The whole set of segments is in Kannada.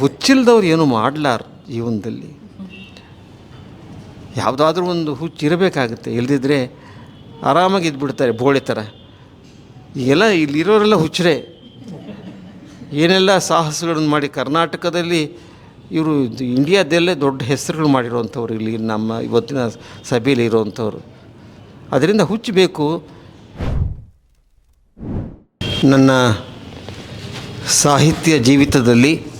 ಹುಚ್ಚಿಲ್ದವ್ರು ಏನು ಮಾಡಲಾರ ಜೀವನದಲ್ಲಿ? ಯಾವುದಾದ್ರೂ ಒಂದು ಹುಚ್ಚಿರಬೇಕಾಗುತ್ತೆ ಇಲ್ದಿದ್ರೆ ಆರಾಮಾಗಿ ಇದ್ಬಿಡ್ತಾರೆ ಬೋಳೆ ಥರ ಈಗೆಲ್ಲ ಇಲ್ಲಿರೋರೆಲ್ಲ ಹುಚ್ಚರೇ. ಏನೆಲ್ಲ ಸಾಹಸಗಳನ್ನು ಮಾಡಿ ಕರ್ನಾಟಕದಲ್ಲಿ ಇವರು ಇಂಡಿಯಾದಲ್ಲೇ ದೊಡ್ಡ ಹೆಸರುಗಳು ಮಾಡಿರುವಂಥವ್ರು ಇಲ್ಲಿ ನಮ್ಮ ಇವತ್ತಿನ ಸಭೆಯಲ್ಲಿ ಇರೋವಂಥವ್ರು. ಅದರಿಂದ ಹುಚ್ಚಬೇಕು ನನ್ನ ಸಾಹಿತ್ಯ ಜೀವಿತದಲ್ಲಿ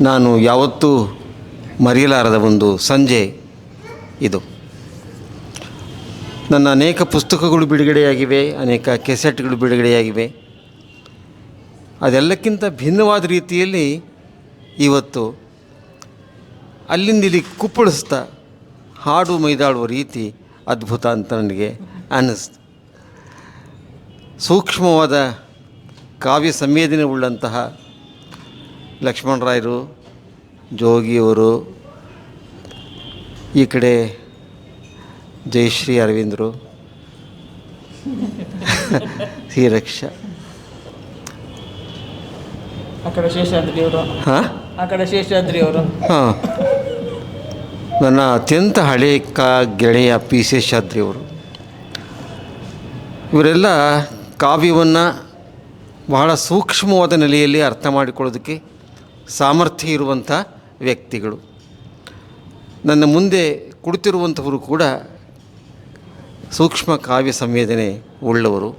ನಾನು ಯಾವತ್ತೂ ಮರೆಯಲಾರದ ಒಂದು ಸಂಜೆ ಇದು. ನನ್ನ ಅನೇಕ ಪುಸ್ತಕಗಳು ಬಿಡುಗಡೆಯಾಗಿವೆ, ಅನೇಕ ಕೆಸೆಟ್ಗಳು ಬಿಡುಗಡೆಯಾಗಿವೆ. ಅದೆಲ್ಲಕ್ಕಿಂತ ಭಿನ್ನವಾದ ರೀತಿಯಲ್ಲಿ ಇವತ್ತು ಅಲ್ಲಿಂದ ಇಲ್ಲಿ ಕುಪ್ಪಳಿಸ್ತಾ ಹಾಡು ಮೈದಾಳುವ ರೀತಿ ಅದ್ಭುತ ಅಂತ ನನಗೆ ಅನ್ನಿಸ್ತು. ಸೂಕ್ಷ್ಮವಾದ ಕಾವ್ಯ ಸಂವೇದನೆ ಉಳ್ಳಂತಹ ಲಕ್ಷ್ಮಣರಾಯರು ಜೋಗಿಯವರು ಈ ಕಡೆ ಜಯಶ್ರೀ ಅರವಿಂದರು ಶ್ರೀರಕ್ಷ ಆ ಕಡೆ ಶೇಷಾದ್ರಿ ಅವರು. ಹಾಂ? ಆ ಕಡೆ ಶೇಷಾದ್ರಿ ಅವರು. ಹಾಂ. ನನ್ನ ಅತ್ಯಂತ ಹಳೆಯ ಕ ಗೆಳೆಯ ಪಿ. ಶೇಷಾದ್ರಿ ಅವರು. ಇವರೆಲ್ಲ ಕಾವ್ಯವನ್ನು ಬಹಳ ಸೂಕ್ಷ್ಮವಾದ ನೆಲೆಯಲ್ಲಿ ಅರ್ಥ ಮಾಡಿಕೊಳ್ಳೋದಕ್ಕೆ ಸಾಮರ್ಥ್ಯ ಇರುವಂಥ ವ್ಯಕ್ತಿಗಳು. ನನ್ನ ಮುಂದೆ ಕುಳಿತಿರುವಂಥವರು ಕೂಡ ಸೂಕ್ಷ್ಮ ಕಾವ್ಯ ಸಂವೇದನೆ ಉಳ್ಳವರು.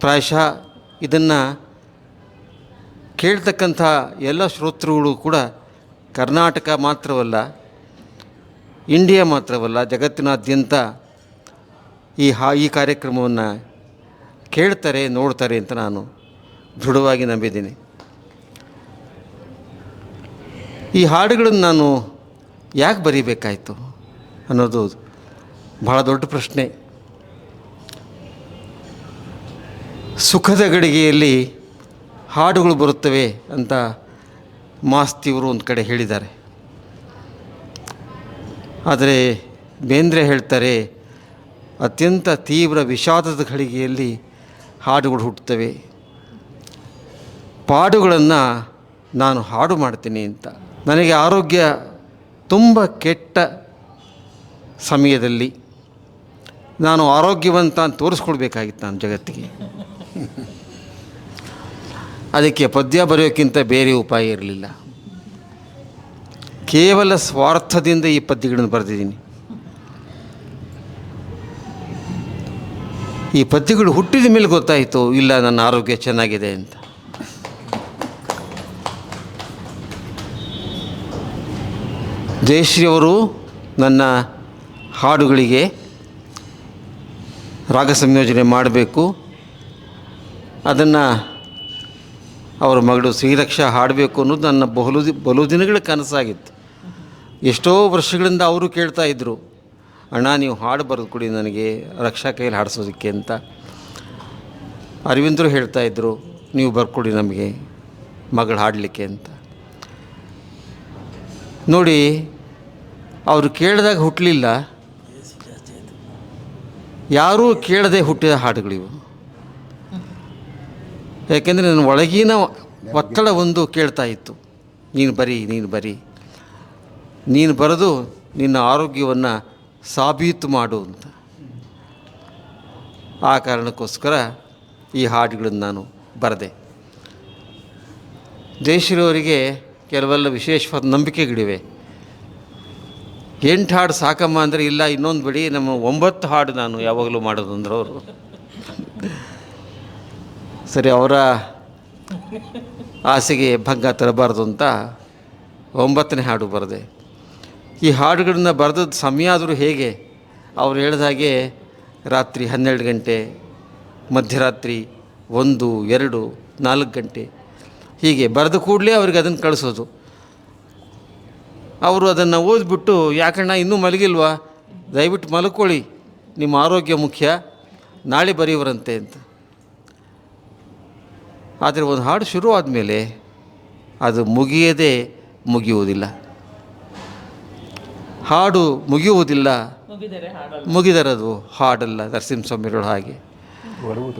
ಪ್ರಾಯಶಃ ಇದನ್ನು ಕೇಳ್ತಕ್ಕಂಥ ಎಲ್ಲ ಶ್ರೋತೃಗಳು ಕೂಡ ಕರ್ನಾಟಕ ಮಾತ್ರವಲ್ಲ, ಇಂಡಿಯಾ ಮಾತ್ರವಲ್ಲ, ಜಗತ್ತಿನಾದ್ಯಂತ ಈ ಹಾ, ಈ ಕಾರ್ಯಕ್ರಮವನ್ನು ಕೇಳ್ತಾರೆ, ನೋಡ್ತಾರೆ ಅಂತ ನಾನು ದೃಢವಾಗಿ ನಂಬಿದ್ದೀನಿ. ಈ ಹಾಡುಗಳನ್ನು ನಾನು ಯಾಕೆ ಬರೀಬೇಕಾಯಿತು ಅನ್ನೋದು ಬಹಳ ದೊಡ್ಡ ಪ್ರಶ್ನೆ. ಸುಖದ ಗಡಿಗೆಯಲ್ಲಿ ಹಾಡುಗಳು ಬರುತ್ತವೆ ಅಂತ ಮಾಸ್ತಿಯವರು ಒಂದು ಕಡೆ ಹೇಳಿದ್ದಾರೆ. ಆದರೆ ಬೇಂದ್ರೆ ಹೇಳ್ತಾರೆ, ಅತ್ಯಂತ ತೀವ್ರ ವಿಷಾದದ ಗಳಿಗೆಯಲ್ಲಿ ಹಾಡುಗಳು ಹುಟ್ಟುತ್ತವೆ. ಪಾಡುಗಳನ್ನು ನಾನು ಹಾಡು ಮಾಡ್ತೀನಿ ಅಂತ. ನನಗೆ ಆರೋಗ್ಯ ತುಂಬ ಕೆಟ್ಟ ಸಮಯದಲ್ಲಿ ನಾನು ಆರೋಗ್ಯವಂತ ಅಂತ ತೋರಿಸ್ಕೊಡ್ಬೇಕಾಗಿತ್ತು ನಾನು ಜಗತ್ತಿಗೆ. ಅದಕ್ಕೆ ಪದ್ಯ ಬರೆಯೋಕ್ಕಿಂತ ಬೇರೆ ಉಪಾಯ ಇರಲಿಲ್ಲ. ಕೇವಲ ಸ್ವಾರ್ಥದಿಂದ ಈ ಪದ್ಯಗಳನ್ನು ಬರೆದಿದ್ದೀನಿ. ಈ ಪದ್ಯಗಳು ಹುಟ್ಟಿದ ಮೇಲೆ ಗೊತ್ತಾಯಿತು, ಇಲ್ಲ ನನ್ನ ಆರೋಗ್ಯ ಚೆನ್ನಾಗಿದೆ ಅಂತ. ಜಯಶ್ರೀ ಅವರು ನನ್ನ ಹಾಡುಗಳಿಗೆ ರಾಗ ಸಂಯೋಜನೆ ಮಾಡಬೇಕು. ಅದನ್ನು ಅವರ ಮಗಳು ಶ್ರೀರಕ್ಷಾ ಹಾಡಬೇಕು ಅನ್ನೋದು ನನ್ನ ಬಹುಲು ಬಲು ದಿನಗಳ ಕನಸಾಗಿತ್ತು. ಎಷ್ಟೋ ವರ್ಷಗಳಿಂದ ಅವರು ಕೇಳ್ತಾ ಇದ್ದರು ಅಣ್ಣ, ನೀವು ಹಾಡು ಬರೆದು ಕೊಡಿ ನನಗೆ, ರಕ್ಷಾ ಕೈಯಲ್ಲಿ ಹಾಡಿಸೋದಕ್ಕೆ ಅಂತ. ಅರವಿಂದರು ಹೇಳ್ತಾ ಇದ್ದರು ನೀವು ಬರ್ಕೊಡಿ ನಮಗೆ ಮಗಳು ಹಾಡಲಿಕ್ಕೆ ಅಂತ. ನೋಡಿ ಅವರು ಕೇಳಿದಾಗ ಹುಟ್ಟಲಿಲ್ಲ ಯಾರೂ ಕೇಳದೆ ಹುಟ್ಟಿದ ಹಾಡುಗಳಿವು. ಯಾಕೆಂದರೆ ನನ್ನ ಒಳಗಿನ ಒತ್ತಡ ಒಂದು ಕೇಳ್ತಾ ಇತ್ತು. ನೀನು ಬರಿ ನೀನು ಬರಿ. ನೀನು ಬರೆದು ನಿನ್ನ ಆರೋಗ್ಯವನ್ನು ಸಾಬೀತು ಮಾಡು ಅಂತ. ಆ ಕಾರಣಕ್ಕೋಸ್ಕರ ಈ ಹಾಡುಗಳನ್ನು ನಾನು ಬರೆದೆ. ದೇಶದವರಿಗೆ ಕೆಲವೆಲ್ಲ ವಿಶೇಷವಾದ ನಂಬಿಕೆಗಳಿವೆ. ಎಂಟು ಹಾಡು ಸಾಕಮ್ಮ ಅಂದರೆ ಇಲ್ಲ, ಇನ್ನೊಂದು ಬಿಡಿ, ನಮ್ಮ ಒಂಬತ್ತು ಹಾಡು ನಾನು ಯಾವಾಗಲೂ ಮಾಡೋದು ಅಂದ್ರೆ ಅವರು. ಸರಿ, ಅವರ ಆಸೆಗೆ ಭಂಗ ತರಬಾರ್ದು ಅಂತ ಒಂಬತ್ತನೇ ಹಾಡು ಬರೆದೆ. ಈ ಹಾಡುಗಳನ್ನ ಬರೆದದ್ದು ಸಮಯ ಆದರೂ ಹೇಗೆ? ಅವ್ರು ಹೇಳಿದ ಹಾಗೆ ರಾತ್ರಿ ಹನ್ನೆರಡು ಗಂಟೆ, ಮಧ್ಯರಾತ್ರಿ ಒಂದು, ಎರಡು, ನಾಲ್ಕು ಗಂಟೆ. ಹೀಗೆ ಬರೆದ ಕೂಡಲೇ ಅವ್ರಿಗೆ ಅದನ್ನು ಕಳಿಸೋದು. ಅವರು ಅದನ್ನು ಓದ್ಬಿಟ್ಟು ಯಾಕಣ್ಣ ಇನ್ನೂ ಮಲಗಿಲ್ವಾ? ದಯವಿಟ್ಟು ಮಲ್ಕೊಳ್ಳಿ. ನಿಮ್ಮ ಆರೋಗ್ಯ ಮುಖ್ಯ. ನಾಳೆ ಬರೆಯುವರಂತೆ ಅಂತ. ಆದರೆ ಒಂದು ಹಾಡು ಶುರು ಆದಮೇಲೆ ಅದು ಮುಗಿಯದೇ ಮುಗಿಯುವುದಿಲ್ಲ. ಹಾಡು ಮುಗಿಯುವುದಿಲ್ಲ. ಮುಗಿದರದು ಹಾಡಲ್ಲ ನರಸಿಂಹಸ್ವಾಮಿಗಳು ಹಾಗೆ.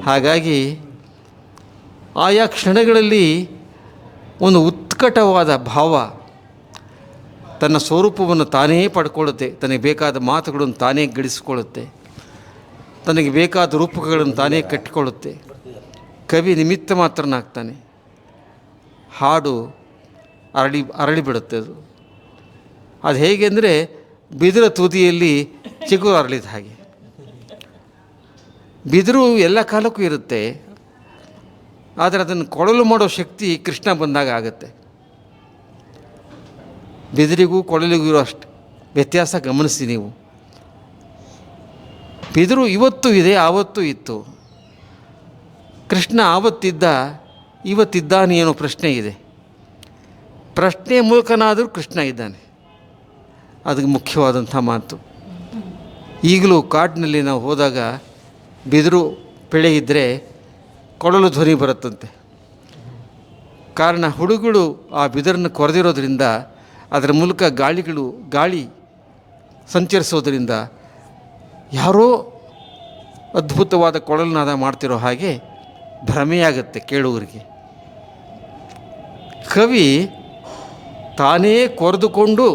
ಹಾಗಾಗಿ ಆಯಾ ಕ್ಷಣಗಳಲ್ಲಿ ಒಂದು ಉತ್ಕಟವಾದ ಭಾವ ತನ್ನ ಸ್ವರೂಪವನ್ನು ತಾನೇ ಪಡ್ಕೊಳ್ಳುತ್ತೆ, ತನಗೆ ಬೇಕಾದ ಮಾತುಗಳನ್ನು ತಾನೇ ಗಳಿಸಿಕೊಳ್ಳುತ್ತೆ ತನಗೆ ಬೇಕಾದ ರೂಪಕಗಳನ್ನು ತಾನೇ ಕಟ್ಟಿಕೊಳ್ಳುತ್ತೆ. ಕವಿ ನಿಮಿತ್ತ ಮಾತ್ರನಾಗ್ತಾನೆ. ಹಾಡು ಅರಳಿ ಅರಳಿ ಬಿಡುತ್ತೆ ಅದು. ಅದು ಹೇಗೆ ಅಂದರೆ ಬಿದಿರ ತುದಿಯಲ್ಲಿ ಚಿಗುರು ಅರಳಿದ ಹಾಗೆ. ಬಿದಿರು ಎಲ್ಲ ಕಾಲಕ್ಕೂ ಇರುತ್ತೆ, ಆದರೆ ಅದನ್ನು ಕೊಳಲು ಮಾಡೋ ಶಕ್ತಿ ಕೃಷ್ಣ ಬಂದಾಗ ಆಗುತ್ತೆ. ಬಿದಿರಿಗೂ ಕೊಳಲಿಗೂ ಇರೋ ಅಷ್ಟು ವ್ಯತ್ಯಾಸ ಗಮನಿಸಿ ನೀವು. ಬಿದಿರು ಇವತ್ತು ಇದೆ, ಆವತ್ತು ಇತ್ತು. ಕೃಷ್ಣ ಆವತ್ತಿದ್ದ ಇವತ್ತಿದ್ದಾನೆ ಏನೋ ಪ್ರಶ್ನೆ ಇದೆ. ಪ್ರಶ್ನೆ ಮೂಲಕನಾದರೂ ಕೃಷ್ಣ ಇದ್ದಾನೆ. ಅದಕ್ಕೆ ಮುಖ್ಯವಾದಂಥ ಮಾತು. ಈಗಲೂ ಕಾಡಿನಲ್ಲಿ ನಾವು ಹೋದಾಗ ಬಿದಿರು ಬೆಳೆ ಇದ್ದರೆ ಕೊಳಲು ಧ್ವನಿ ಬರುತ್ತಂತೆ. ಕಾರಣ ಹುಡುಗಳು ಆ ಬಿದಿರನ್ನು ಕೊರೆದಿರೋದ್ರಿಂದ ಅದರ ಮೂಲಕ ಗಾಳಿಗಳು, ಗಾಳಿ ಸಂಚರಿಸೋದರಿಂದ ಯಾರೋ ಅದ್ಭುತವಾದ ಕೊಳಲನಾದ ಮಾಡ್ತಿರೋ ಹಾಗೆ ಭ್ರಮೆಯಾಗುತ್ತೆ ಕೇಳುವರಿಗೆ ಕವಿ ತಾನೇ ಕೊರೆದುಕೊಂಡು,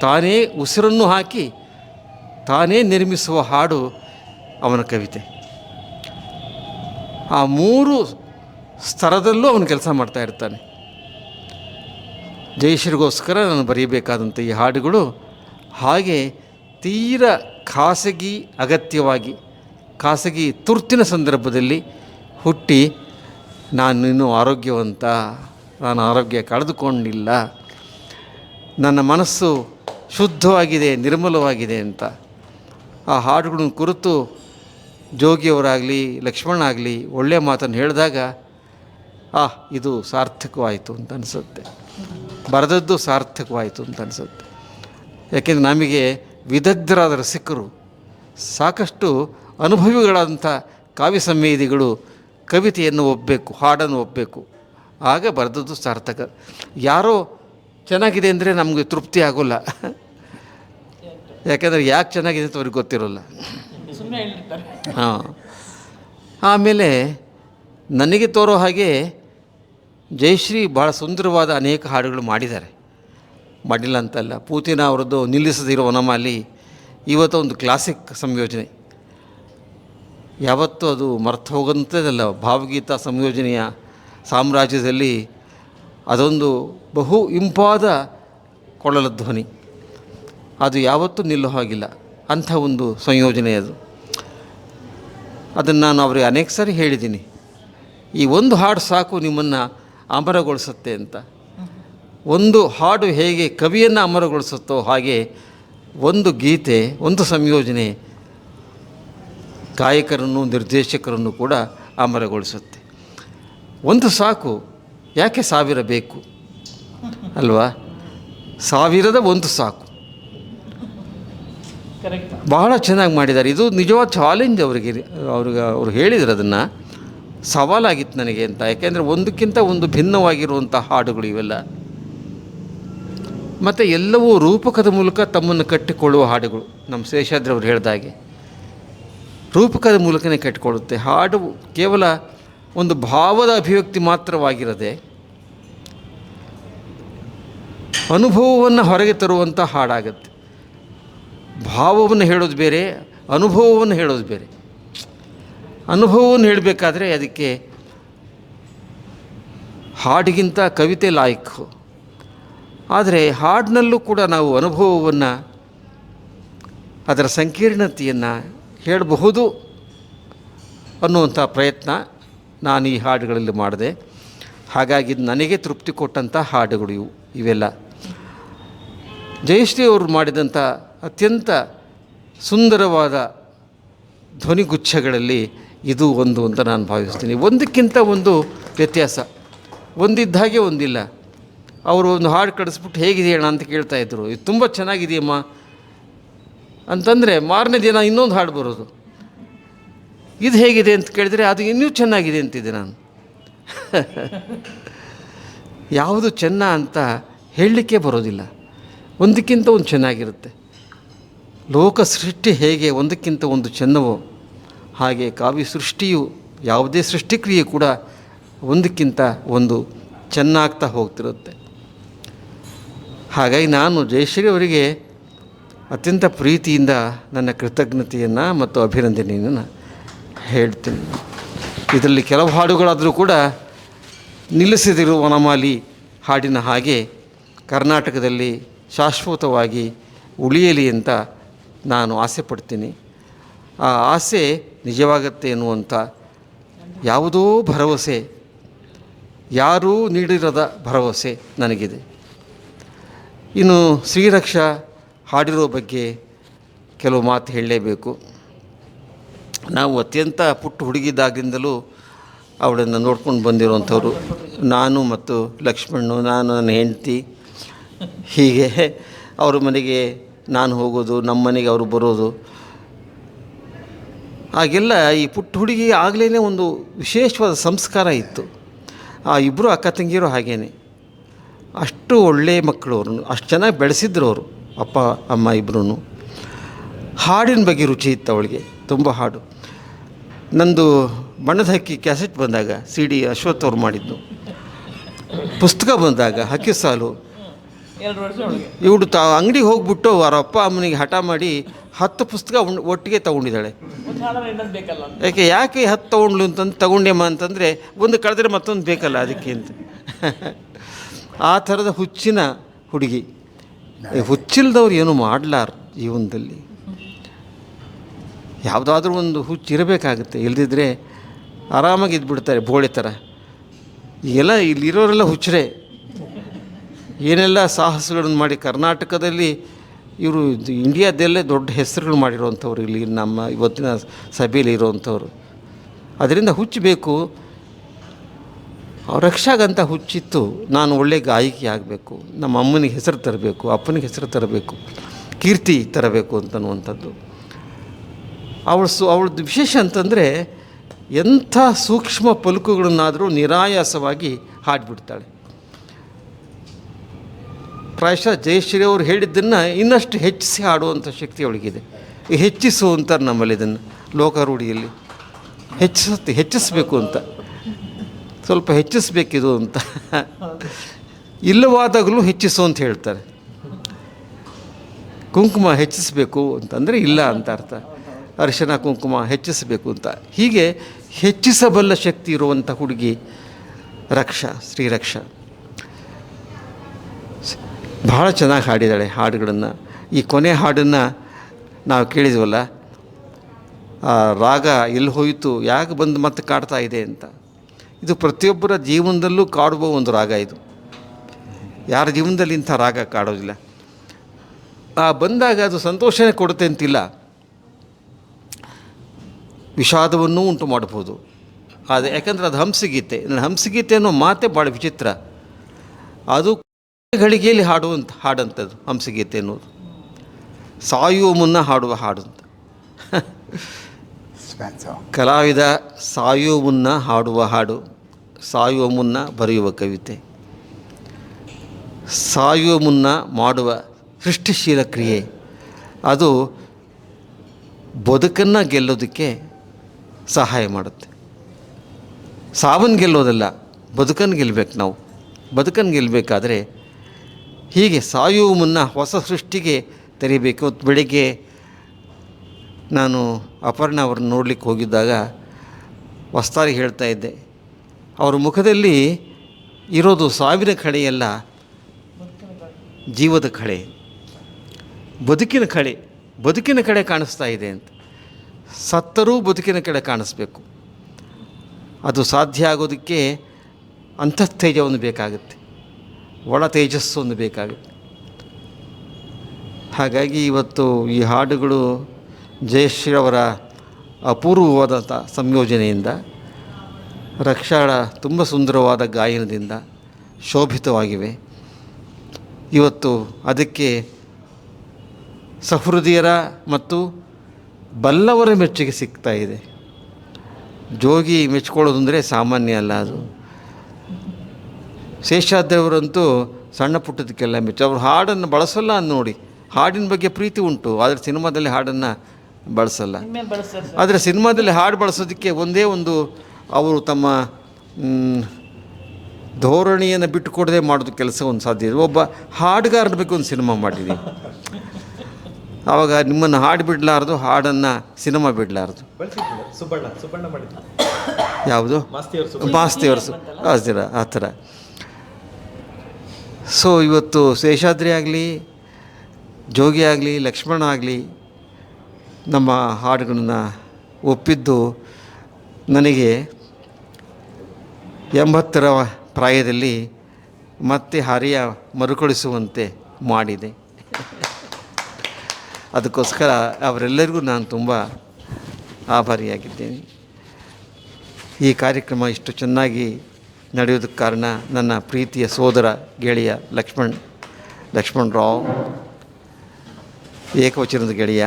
ತಾನೇ ಉಸಿರನ್ನು ಹಾಕಿ, ತಾನೇ ನಿರ್ಮಿಸುವ ಹಾಡು ಅವನ ಕವಿತೆ. ಆ ಮೂರು ಸ್ತರದಲ್ಲೂ ಅವನು ಕೆಲಸ ಮಾಡ್ತಾ ಇರ್ತಾನೆ. ಜಯಶ್ರೀಗೋಸ್ಕರ ನಾನು ಬರೆಯಬೇಕಾದಂಥ ಈ ಹಾಡುಗಳು ಹಾಗೆ ತೀರ ಖಾಸಗಿ ಅಗತ್ಯವಾಗಿ, ಖಾಸಗಿ ತುರ್ತಿನ ಸಂದರ್ಭದಲ್ಲಿ ಹುಟ್ಟಿ ನಾನು ಆರೋಗ್ಯವಂತ, ನಾನು ಆರೋಗ್ಯ ಕಳೆದುಕೊಂಡಿಲ್ಲ, ನನ್ನ ಮನಸ್ಸು ಶುದ್ಧವಾಗಿದೆ, ನಿರ್ಮಲವಾಗಿದೆ ಅಂತ ಆ ಹಾಡುಗಳನ್ನು ಕುರಿತು ಜೋಗಿಯವರಾಗಲಿ ಲಕ್ಷ್ಮಣ ಆಗಲಿ ಒಳ್ಳೆಯ ಮಾತನ್ನು ಹೇಳಿದಾಗ ಆ ಇದು ಸಾರ್ಥಕವಾಯಿತು ಅಂತ ಅನಿಸುತ್ತೆ. ಬರೆದದ್ದು ಸಾರ್ಥಕವಾಯಿತು ಅಂತ ಅನಿಸುತ್ತೆ. ಯಾಕೆಂದರೆ ನಮಗೆ ವಿದಗ್ಧರಾದ ರಸಿಕರು ಸಾಕಷ್ಟು ಅನುಭವಿಗಳಾದಂಥ ಕಾವ್ಯ ಸಂವೇದಿಗಳು ಕವಿತೆಯನ್ನು ಒಪ್ಪಬೇಕು ಹಾಡನ್ನು ಒಪ್ಪಬೇಕು. ಆಗ ಬರೆದದ್ದು ಸಾರ್ಥಕ. ಯಾರೋ ಚೆನ್ನಾಗಿದೆ ಅಂದರೆ ನಮಗೆ ತೃಪ್ತಿ ಆಗೋಲ್ಲ. ಯಾಕೆಂದರೆ ಯಾಕೆ ಚೆನ್ನಾಗಿದೆ ಅಂತ ಅವ್ರಿಗೆ ಗೊತ್ತಿರೋಲ್ಲ. ಹಾಂ. ಆಮೇಲೆ ನನಗೆ ತೋರೋ ಹಾಗೆ ಜಯಶ್ರೀ ಭಾಳ ಸುಂದರವಾದ ಅನೇಕ ಹಾಡುಗಳು ಮಾಡಿದ್ದಾರೆ. ಮಾಡಿಲ್ಲ ಅಂತಲ್ಲ, ಪೂತಿನ ಅವರದ್ದು ನಿಲ್ಲಿಸದಿರೋ ನಮ್ಮಲ್ಲಿ ಇವತ್ತು ಒಂದು ಕ್ಲಾಸಿಕ್ ಸಂಯೋಜನೆ. ಯಾವತ್ತೂ ಅದು ಮರ್ತು ಹೋಗಂಥದ್ದಲ್ಲ ಭಾವಗೀತ ಸಂಯೋಜನೆಯ ಸಾಮ್ರಾಜ್ಯದಲ್ಲಿ ಅದೊಂದು ಬಹು ಇಂಪಾದ ಕೊಳಲ ಧ್ವನಿ. ಅದು ಯಾವತ್ತೂ ನಿಲ್ಲೋ ಹಾಗಿಲ್ಲ, ಅಂಥ ಒಂದು ಸಂಯೋಜನೆ ಅದು. ಅದನ್ನು ನಾನು ಅವರಿಗೆ ಅನೇಕ ಸಾರಿ ಹೇಳಿದ್ದೀನಿ. ಈ ಒಂದು ಹಾಡು ಸಾಕು ನಿಮ್ಮನ್ನು ಅಮರಗೊಳಿಸುತ್ತೆ ಅಂತ. ಒಂದು ಹಾಡು ಹೇಗೆ ಕವಿಯನ್ನು ಅಮರಗೊಳಿಸುತ್ತೋ ಹಾಗೆ ಒಂದು ಗೀತೆ, ಒಂದು ಸಂಯೋಜನೆ ಗಾಯಕರನ್ನು, ನಿರ್ದೇಶಕರನ್ನು ಕೂಡ ಅಮರಗೊಳಿಸುತ್ತೆ. ಒಂದು ಸಾಕು, ಯಾಕೆ ಸಾವಿರ ಬೇಕು? ಅಲ್ವಾ? ಸಾವಿರದ ಒಂದು ಸಾಕು. ಬಹಳ ಚೆನ್ನಾಗಿ ಮಾಡಿದ್ದಾರೆ. ಇದು ನಿಜವಾದ ಚಾಲೆಂಜ್ ಅವರಿಗೆ, ಅವ್ರಿಗೆ ಅವರು ಹೇಳಿದ್ರು ಅದನ್ನು. ಸವಾಲಾಗಿತ್ತು ನನಗೆ ಅಂತ. ಯಾಕೆಂದರೆ ಒಂದಕ್ಕಿಂತ ಒಂದು ಭಿನ್ನವಾಗಿರುವಂಥ ಹಾಡುಗಳು ಇವೆಲ್ಲ. ಮತ್ತು ಎಲ್ಲವೂ ರೂಪಕದ ಮೂಲಕ ತಮ್ಮನ್ನು ಕಟ್ಟಿಕೊಳ್ಳುವ ಹಾಡುಗಳು. ನಮ್ಮ ಶೇಷಾದ್ರವ್ರು ಹೇಳಿದ ಹೇಳಿದಾಗೆ ರೂಪಕದ ಮೂಲಕನೇ ಕಟ್ಟಿಕೊಳ್ಳುತ್ತೆ. ಹಾಡು ಕೇವಲ ಒಂದು ಭಾವದ ಅಭಿವ್ಯಕ್ತಿ ಮಾತ್ರವಾಗಿರದೆ ಅನುಭವವನ್ನು ಹೊರಗೆ ತರುವಂಥ ಹಾಡಾಗತ್ತೆ. ಭಾವವನ್ನು ಹೇಳೋದು ಬೇರೆ, ಅನುಭವವನ್ನು ಹೇಳೋದು ಬೇರೆ. ಅನುಭವವನ್ನು ಹೇಳಬೇಕಾದ್ರೆ ಅದಕ್ಕೆ ಹಾಡಿಗಿಂತ ಕವಿತೆ ಲಾಯಕ್. ಆದರೆ ಹಾಡಿನಲ್ಲೂ ಕೂಡ ನಾವು ಅನುಭವವನ್ನು, ಅದರ ಸಂಕೀರ್ಣತೆಯನ್ನು ಹೇಳಬಹುದು ಅನ್ನುವಂಥ ಪ್ರಯತ್ನ ನಾನು ಈ ಹಾಡುಗಳಲ್ಲಿ ಮಾಡಿದೆ. ಹಾಗಾಗಿ ನನಗೆ ತೃಪ್ತಿ ಕೊಟ್ಟಂಥ ಹಾಡುಗಳು ಇವು, ಇವೆಲ್ಲ. ಜಯಶ್ರೀ ಅವರು ಮಾಡಿದಂಥ ಅತ್ಯಂತ ಸುಂದರವಾದ ಧ್ವನಿಗುಚ್ಛಗಳಲ್ಲಿ ಇದು ಒಂದು ಅಂತ ನಾನು ಭಾವಿಸ್ತೀನಿ. ಒಂದಕ್ಕಿಂತ ಒಂದು ವ್ಯತ್ಯಾಸ. ಒಂದಿದ್ದ ಹಾಗೆ ಒಂದಿಲ್ಲ. ಅವರು ಒಂದು ಹಾಡು ಕಡಿಸ್ಬಿಟ್ಟು ಹೇಗಿದೆ ಅಣ್ಣ ಅಂತ ಇದ್ದರು ಇದು ತುಂಬ ಚೆನ್ನಾಗಿದೆಯಮ್ಮ. ಅಂತಂದರೆ ಮಾರನೇ ದಿನ ಇನ್ನೊಂದು ಹಾಡು ಬರೋದು. ಇದು ಹೇಗಿದೆ ಅಂತ ಕೇಳಿದರೆ ಅದು ಇನ್ನೂ ಚೆನ್ನಾಗಿದೆ ಅಂತಿದ್ದೆ ನಾನು. ಯಾವುದು ಚೆನ್ನ ಅಂತ ಹೇಳಲಿಕ್ಕೆ ಬರೋದಿಲ್ಲ. ಒಂದಕ್ಕಿಂತ ಒಂದು ಚೆನ್ನಾಗಿರುತ್ತೆ. ಲೋಕ ಸೃಷ್ಟಿ ಹೇಗೆ ಒಂದಕ್ಕಿಂತ ಒಂದು ಚೆನ್ನವೋ ಹಾಗೆ ಕಾವ್ಯ ಸೃಷ್ಟಿಯು ಯಾವುದೇ ಸೃಷ್ಟಿಕ್ರಿಯೆ ಕೂಡ ಒಂದಕ್ಕಿಂತ ಒಂದು ಚೆನ್ನಾಗ್ತಾ ಹೋಗ್ತಿರುತ್ತೆ. ಹಾಗಾಗಿ ನಾನು ಜಯಶ್ರೀ ಅವರಿಗೆ ಅತ್ಯಂತ ಪ್ರೀತಿಯಿಂದ ನನ್ನ ಕೃತಜ್ಞತೆಯನ್ನು ಮತ್ತು ಅಭಿನಂದನೆಯನ್ನು ಹೇಳ್ತೀನಿ. ಇದರಲ್ಲಿ ಕೆಲವು ಹಾಡುಗಳಾದರೂ ಕೂಡ ನಿಲ್ಲಿಸದಿರುವ ವನಮಾಲಿ ಹಾಡಿನ ಹಾಗೆ ಕರ್ನಾಟಕದಲ್ಲಿ ಶಾಶ್ವತವಾಗಿ ಉಳಿಯಲಿ ಅಂತ ನಾನು ಆಸೆ ಪಡ್ತೀನಿ. ಆ ಆಸೆ ನಿಜವಾಗತ್ತೆ ಎನ್ನುವಂಥ ಯಾವುದೋ ಭರವಸೆ, ಯಾರೂ ನೀಡಿರದ ಭರವಸೆ ನನಗಿದೆ. ಇನ್ನು ಶ್ರೀರಕ್ಷ ಹಾಡಿರೋ ಬಗ್ಗೆ ಕೆಲವು ಮಾತು ಹೇಳಲೇಬೇಕು. ನಾವು ಅತ್ಯಂತ ಪುಟ್ಟ ಹುಡುಗಿದ್ದಾಗಿಂದಲೂ ಅವಳನ್ನು ನೋಡ್ಕೊಂಡು ಬಂದಿರುವಂಥವ್ರು, ನಾನು ಮತ್ತು ಲಕ್ಷ್ಮಣ್ಣು, ನಾನು ನನ್ನ ಹೆಂಡತಿ. ಹೀಗೆ ಅವ್ರ ಮನೆಗೆ ನಾನು ಹೋಗೋದು, ನಮ್ಮ ಮನೆಗೆ ಅವರು ಬರೋದು ಹಾಗೆಲ್ಲ ಈ ಪುಟ್ಟ ಹುಡುಗಿ ಆಗಲೇ ಒಂದು ವಿಶೇಷವಾದ ಸಂಸ್ಕಾರ ಇತ್ತು. ಆ ಇಬ್ಬರು ಅಕ್ಕ ತಂಗಿಯರು ಹಾಗೇ ಅಷ್ಟು ಒಳ್ಳೆಯ ಮಕ್ಕಳು ಅವರು. ಅಷ್ಟು ಚೆನ್ನಾಗಿ ಬೆಳೆಸಿದ್ರು ಅವರು, ಅಪ್ಪ, ಅಮ್ಮ ಇಬ್ಬರೂ ಹಾಡಿನ ಬಗ್ಗೆ ರುಚಿ ಇತ್ತು ಅವಳಿಗೆ, ತುಂಬ ಹಾಡು. ನಂದು ಬಣ್ಣದ ಹಕ್ಕಿ ಕ್ಯಾಸೆಟ್ ಬಂದಾಗ ಸಿ ಡಿ ಅಶ್ವಥ್ ಅವ್ರು ಮಾಡಿದ್ದು. ಪುಸ್ತಕ ಬಂದಾಗ ಹಕ್ಕಿ ಸಾಲು ಎರಡು ವರ್ಷ ಒಳಗೆ. ಇವಳು ತಾ ಅಂಗಡಿಗೆ ಹೋಗ್ಬಿಟ್ಟು ಅವರ ಅಪ್ಪ ಅಮ್ಮನಿಗೆ ಹಠ ಮಾಡಿ ಹತ್ತು ಪುಸ್ತಕ ಉಣ್- ಒಟ್ಟಿಗೆ ತಗೊಂಡಿದ್ದಾಳೆ. ಒಂದು ಹಾಡಾದ್ರೆ ಇನ್ನೊಂದು ಬೇಕಲ್ಲ ಅಂತ. ಯಾಕೆ ಯಾಕೆ ಹತ್ತು ತಗೊಂಡ್ಲು ಅಂತಂದು ತಗೊಂಡೆಮ್ಮ ಅಂತಂದರೆ ಒಂದು ಕಳೆದ್ರೆ ಮತ್ತೊಂದು ಬೇಕಲ್ಲ ಅದಕ್ಕೆ ಅಂತ. ಆ ಥರದ ಹುಚ್ಚಿನ ಹುಡುಗಿ. ಈ ಹುಚ್ಚಿಲ್ದವ್ರು ಏನು ಮಾಡಲಾರ ಜೀವನದಲ್ಲಿ? ಯಾವುದಾದ್ರೂ ಒಂದು ಹುಚ್ಚು ಇರಬೇಕಾಗುತ್ತೆ. ಇಲ್ದಿದ್ರೆ ಆರಾಮಾಗಿ ಇದ್ಬಿಡ್ತಾರೆ ಬೋಳೆ ಥರ. ಈಗೆಲ್ಲ ಇಲ್ಲಿರೋರೆಲ್ಲ ಹುಚ್ಚರೇ. ಏನೆಲ್ಲ ಸಾಹಸಗಳನ್ನು ಮಾಡಿ ಕರ್ನಾಟಕದಲ್ಲಿ ಇವರು ಇಂಡಿಯಾದಲ್ಲೇ ದೊಡ್ಡ ಹೆಸರುಗಳು ಮಾಡಿರುವಂಥವ್ರು ಇಲ್ಲಿ ನಮ್ಮ ಇವತ್ತಿನ ಸಭೆಯಲ್ಲಿ ಇರುವಂಥವ್ರು. ಅದರಿಂದ ಹುಚ್ಚಬೇಕು. ರಕ್ಷಾಗಂತ ಹುಚ್ಚಿತ್ತು. ನಾನು ಒಳ್ಳೆ ಗಾಯಕಿ ಆಗಬೇಕು. ನಮ್ಮ ಅಮ್ಮನಿಗೆ ಹೆಸರು ತರಬೇಕು, ಅಪ್ಪನಿಗೆ ಹೆಸರು ತರಬೇಕು, ಕೀರ್ತಿ ತರಬೇಕು ಅಂತನ್ನುವಂಥದ್ದು. ಅವಳು ಸು, ಅವಳದ್ದು ವಿಶೇಷ ಅಂತಂದರೆ ಎಂಥ ಸೂಕ್ಷ್ಮ ಪಲುಕುಗಳನ್ನಾದರೂ ನಿರಾಯಾಸವಾಗಿ ಹಾಡಿಬಿಡ್ತಾಳೆ. ಪ್ರಾಯಶಃ ಜಯಶ್ರೀ ಅವರು ಹೇಳಿದ್ದನ್ನು ಇನ್ನಷ್ಟು ಹೆಚ್ಚಿಸಿ ಹಾಡುವಂಥ ಶಕ್ತಿ ಅವಳಿಗಿದೆ. ಹೆಚ್ಚಿಸು ಅಂತಾರೆ ನಮ್ಮಲ್ಲಿ ಇದನ್ನು ಲೋಕಾರೂಢಿಯಲ್ಲಿ. ಹೆಚ್ಚಿಸುತ್ತೆ, ಹೆಚ್ಚಿಸಬೇಕು ಅಂತ. ಸ್ವಲ್ಪ ಹೆಚ್ಚಿಸಬೇಕಿದು ಅಂತ. ಇಲ್ಲವಾದಾಗಲೂ ಹೆಚ್ಚಿಸು ಅಂತ ಹೇಳ್ತಾರೆ. ಕುಂಕುಮ ಹೆಚ್ಚಿಸಬೇಕು ಅಂತಂದರೆ ಇಲ್ಲ ಅಂತ ಅರ್ಥ. ಅರಿಶಿನ ಕುಂಕುಮ ಹೆಚ್ಚಿಸಬೇಕು ಅಂತ. ಹೀಗೆ ಹೆಚ್ಚಿಸಬಲ್ಲ ಶಕ್ತಿ ಇರುವಂಥ ಹುಡುಗಿ ರಕ್ಷಾ, ಶ್ರೀರಕ್ಷಾ. ಭಾಳ ಚೆನ್ನಾಗಿ ಹಾಡಿದ್ದಾಳೆ ಹಾಡುಗಳನ್ನು. ಈ ಕೊನೆ ಹಾಡನ್ನು ನಾವು ಕೇಳಿದ್ವಲ್ಲ, ಆ, ರಾಗ ಎಲ್ಲಿ ಹೋಯಿತು, ಯಾಕೆ ಬಂದು ಮತ್ತೆ ಕಾಡ್ತಾ ಇದೆ ಅಂತ. ಇದು ಪ್ರತಿಯೊಬ್ಬರ ಜೀವನದಲ್ಲೂ ಕಾಡುವ ಒಂದು ರಾಗ ಇದು. ಯಾರ ಜೀವನದಲ್ಲಿ ಇಂಥ ರಾಗ ಕಾಡೋದಿಲ್ಲ. ಆ, ಬಂದಾಗ ಅದು ಸಂತೋಷನೇ ಕೊಡುತ್ತೆ ಅಂತಿಲ್ಲ. ವಿಷಾದವನ್ನೂ ಉಂಟು ಮಾಡ್ಬೋದು ಅದು ಯಾಕಂದರೆ ಅದು ಹಂಸಗೀತೆ. ಹಂಸಗೀತೆ ಅನ್ನೋ ಮಾತೇ ಭಾಳ ವಿಚಿತ್ರ. ಅದು ಗಳಿಗೆಯಲ್ಲಿ ಹಾಡುವಂಥ ಹಾಡಂಥದ್ದು ಹಂಸಗೀತೆ ಅನ್ನೋದು ಸಾಯುವ ಮುನ್ನ ಹಾಡುವ ಹಾಡು ಅಂತ. ಕಲಾವಿದ ಸಾಯುವ ಮುನ್ನ ಹಾಡುವ ಹಾಡು, ಸಾಯುವ ಮುನ್ನ ಬರೆಯುವ ಕವಿತೆ, ಸಾಯುವ ಮುನ್ನ ಮಾಡುವ ಸೃಷ್ಟಿಶೀಲ ಕ್ರಿಯೆ. ಅದು ಬದುಕನ್ನು ಗೆಲ್ಲೋದಕ್ಕೆ ಸಹಾಯ ಮಾಡುತ್ತೆ. ಸಾವನ್ನು ಗೆಲ್ಲೋದಲ್ಲ ಬದುಕನ್ನು ಗೆಲ್ಲಬೇಕು ನಾವು. ಬದುಕನ್ನು ಗೆಲ್ಲಬೇಕಾದ್ರೆ ಹೀಗೆ ಸಾಯುವ ಮುನ್ನ ಹೊಸ ಸೃಷ್ಟಿಗೆ ತೆರಿಬೇಕು. ಬೆಳಿಗ್ಗೆ ನಾನು ಅಪರ್ಣ ಅವ್ರನ್ನ ನೋಡಲಿಕ್ಕೆ ಹೋಗಿದ್ದಾಗ ಹೊಸ್ತಾರಿ ಹೇಳ್ತಾ ಇದ್ದೆ. ಅವ್ರ ಮುಖದಲ್ಲಿ ಇರೋದು ಸಾವಿನ ಕಳೆಯಲ್ಲ, ಜೀವದ ಕಳೆ. ಬದುಕಿನ ಕಳೆ, ಬದುಕಿನ ಕಡೆ ಕಾಣಿಸ್ತಾ ಇದೆ ಅಂತ. ಸತ್ತರೂ ಬದುಕಿನ ಕಡೆ ಕಾಣಿಸ್ಬೇಕು. ಅದು ಸಾಧ್ಯ ಆಗೋದಕ್ಕೆ ಅಂತಸ್ಥೈರ್ಯವನ್ನು ಬೇಕಾಗುತ್ತೆ. ಒಳ ತೇಜಸ್ಸು ಒಂದು ಬೇಕಾಗುತ್ತೆ. ಹಾಗಾಗಿ ಇವತ್ತು ಈ ಹಾಡುಗಳು ಜಯಶ್ರೀ ಅವರ ಅಪೂರ್ವವಾದಂಥ ಸಂಯೋಜನೆಯಿಂದ, ರಕ್ಷಾಳ ತುಂಬ ಸುಂದರವಾದ ಗಾಯನದಿಂದ ಶೋಭಿತವಾಗಿವೆ. ಇವತ್ತು ಅದಕ್ಕೆ ಸಹೃದಯರ ಮತ್ತು ಬಲ್ಲವರ ಮೆಚ್ಚುಗೆ ಸಿಗ್ತಾ ಇದೆ. ಜೋಗಿ ಮೆಚ್ಕೊಳ್ಳೋದು ಅಂದರೆ ಸಾಮಾನ್ಯ ಅಲ್ಲ ಅದು. ಶೇಷಾದ್ರವರಂತೂ ಸಣ್ಣ ಪುಟ್ಟದಕ್ಕೆಲ್ಲ ಮೆಚ್ಚು. ಅವರು ಹಾಡನ್ನು ಬಳಸಲ್ಲ ಅಂದ್ ನೋಡಿ. ಹಾಡಿನ ಬಗ್ಗೆ ಪ್ರೀತಿ ಉಂಟು ಆದರೆ ಸಿನಿಮಾದಲ್ಲಿ ಹಾಡನ್ನು ಬಳಸಲ್ಲ. ಆದರೆ ಸಿನಿಮಾದಲ್ಲಿ ಹಾಡು ಬಳಸೋದಕ್ಕೆ ಒಂದೇ ಒಂದು ಅವರು ತಮ್ಮ ಧೋರಣೆಯನ್ನು ಬಿಟ್ಟುಕೊಡದೆ ಮಾಡೋದು ಕೆಲಸ ಒಂದು ಸಾಧ್ಯ ಇದೆ. ಒಬ್ಬ ಹಾಡುಗಾರನ ಬಗ್ಗೆ ಒಂದು ಸಿನಿಮಾ ಮಾಡಿದ್ದೀನಿ ಆವಾಗ ನಿಮ್ಮನ್ನು ಹಾಡು ಬಿಡಲಾರ್ದು ಹಾಡನ್ನು ಸಿನಿಮಾ ಬಿಡಲಾರ್ದು. ಯಾವುದು? ಮಾಸ್ತಿಯವರು ಆ ಥರ ಆ ಥರ. ಸೊ ಇವತ್ತು ಶೇಷಾದ್ರಿ ಆಗಲಿ, ಜೋಗಿ ಆಗಲಿ, ಲಕ್ಷ್ಮಣ ಆಗಲಿ ನಮ್ಮ ಹಾಡುಗಳನ್ನು ಒಪ್ಪಿದ್ದು ನನಗೆ ಎಂಬತ್ತರ ಪ್ರಾಯದಲ್ಲಿ ಮತ್ತೆ ಹರಿಯ ಮರುಕಳಿಸುವಂತೆ ಮಾಡಿದೆ. ಅದಕ್ಕೋಸ್ಕರ ಅವರೆಲ್ಲರಿಗೂ ನಾನು ತುಂಬ ಆಭಾರಿಯಾಗಿದ್ದೇನೆ. ಈ ಕಾರ್ಯಕ್ರಮ ಇಷ್ಟು ಚೆನ್ನಾಗಿ ನಡೆಯೋದಕ್ಕೆ ಕಾರಣ ನನ್ನ ಪ್ರೀತಿಯ ಸೋದರ ಗೆಳೆಯ ಲಕ್ಷ್ಮಣ್ ಲಕ್ಷ್ಮಣ್ ರಾವ್ ಏಕವಚನದ ಗೆಳೆಯ.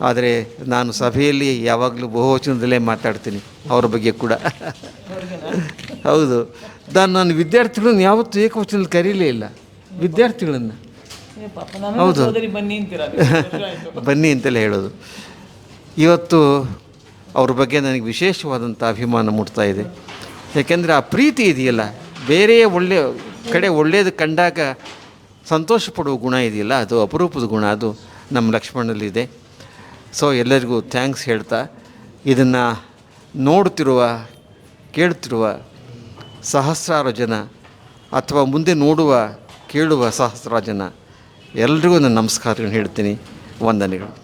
ಆದರೆ ನಾನು ಸಭೆಯಲ್ಲಿ ಯಾವಾಗಲೂ ಬಹುವಚನದಲ್ಲೇ ಮಾತಾಡ್ತೀನಿ ಅವರ ಬಗ್ಗೆ ಕೂಡ. ಹೌದು. ನಾನು ನನ್ನ ವಿದ್ಯಾರ್ಥಿಗಳನ್ನು ಯಾವತ್ತೂ ಏಕವಚನದಲ್ಲಿ ಕರೀಲೇ ಇಲ್ಲ. ವಿದ್ಯಾರ್ಥಿಗಳನ್ನು. ಹೌದು. ಬನ್ನಿ ಅಂತೆಲ್ಲ ಹೇಳೋದು. ಇವತ್ತು ಅವ್ರ ಬಗ್ಗೆ ನನಗೆ ವಿಶೇಷವಾದಂಥ ಅಭಿಮಾನ ಮೂಡ್ತಾ ಇದೆ. ಯಾಕೆಂದರೆ ಆ ಪ್ರೀತಿ ಇದೆಯಲ್ಲ. ಬೇರೆ ಒಳ್ಳೆಯ ಕಡೆ ಒಳ್ಳೆಯದು ಕಂಡಾಗ ಸಂತೋಷ ಪಡುವ ಗುಣ ಇದೆಯಲ್ಲ, ಅದು ಅಪರೂಪದ ಗುಣ, ಅದು ನಮ್ಮ ಲಕ್ಷ್ಮಣಲ್ಲಿದೆ ಸೊ ಎಲ್ಲರಿಗೂ ಥ್ಯಾಂಕ್ಸ್ ಹೇಳ್ತಾ, ಇದನ್ನು ನೋಡ್ತಿರುವ ಕೇಳ್ತಿರುವ ಸಹಸ್ರಾರು ಜನ ಅಥವಾ ಮುಂದೆ ನೋಡುವ, ಕೇಳುವ ಸಹಸ್ರಾರು ಜನ, ಎಲ್ರಿಗೂ ನಾನು ನಮಸ್ಕಾರಗಳನ್ನು ಹೇಳ್ತೀನಿ. ವಂದನೆಗಳು.